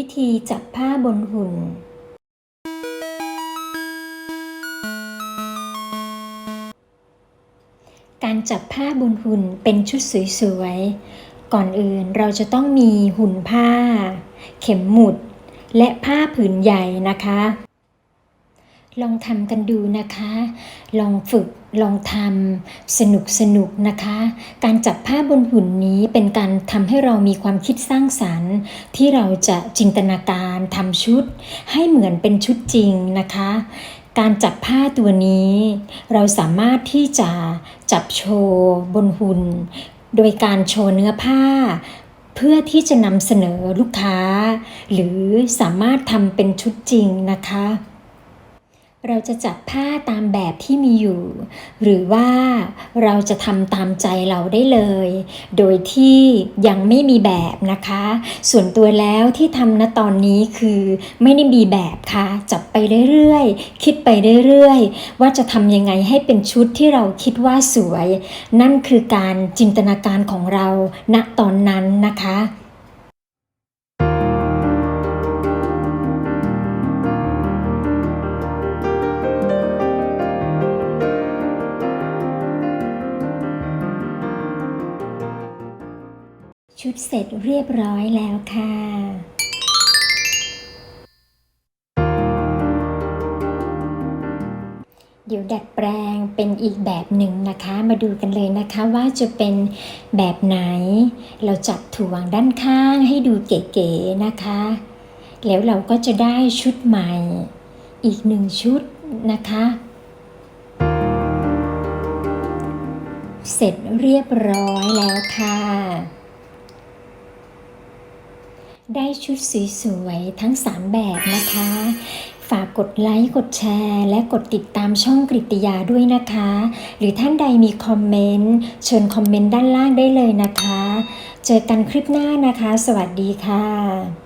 วิธีจับผ้าบนหุ่น การจับผ้าบนหุ่นเป็นชุดสวยๆ ก่อนอื่นเราจะต้องมีหุ่นผ้า เข็มหมุด และผ้าผืนใหญ่นะคะ ลองทำกันดูนะคะ ลองฝึก ลองทำ สนุกสนุกนะคะ การจับผ้าบนหุ่นนี้เป็นการทำให้เรามีความคิดสร้างสรรค์ ที่เราจะจินตนาการทำชุด ให้เหมือนเป็นชุดจริงนะคะ การจับผ้าตัวนี้ เราสามารถที่จะจับโชว์บนหุ่น โดยการโชว์เนื้อผ้าเพื่อที่จะนำเสนอลูกค้า หรือสามารถทำเป็นชุดจริงนะคะ เราจะจับผ้าตามแบบที่มีอยู่ หรือว่าเราจะทำตามใจเราได้เลย โดยที่ยังไม่มีแบบนะคะ ส่วนตัวแล้วที่ทำณตอนนี้คือไม่ได้มีแบบค่ะ จับไปเรื่อยๆ คิดไปเรื่อยๆ ว่าจะทำยังไงให้เป็นชุดที่เราคิดว่าสวย นั่นคือการจินตนาการของเราณตอนนั้นนะคะ ชุดเสร็จเรียบร้อยแล้วค่ะ เดี๋ยวดัดแปลงเป็นอีกแบบหนึ่งนะคะ มาดูกันเลยนะคะว่าจะเป็นแบบไหน เราจับถ่วงด้านข้างให้ดูเก๋ๆนะคะ แล้วเราก็จะได้ชุดใหม่ อีกหนึ่งชุดนะคะเสร็จเรียบร้อยแล้วค่ะ ได้ชุดสวยๆทั้ง 3 แบบนะคะ ฝากกดไลค์ กดแชร์ และกดติดตามช่องกริตยาด้วยนะคะ หรือท่านใดมีคอมเมนต์ เชิญคอมเมนต์ด้านล่างได้เลยนะคะ เจอกันคลิปหน้านะคะ สวัสดีค่ะ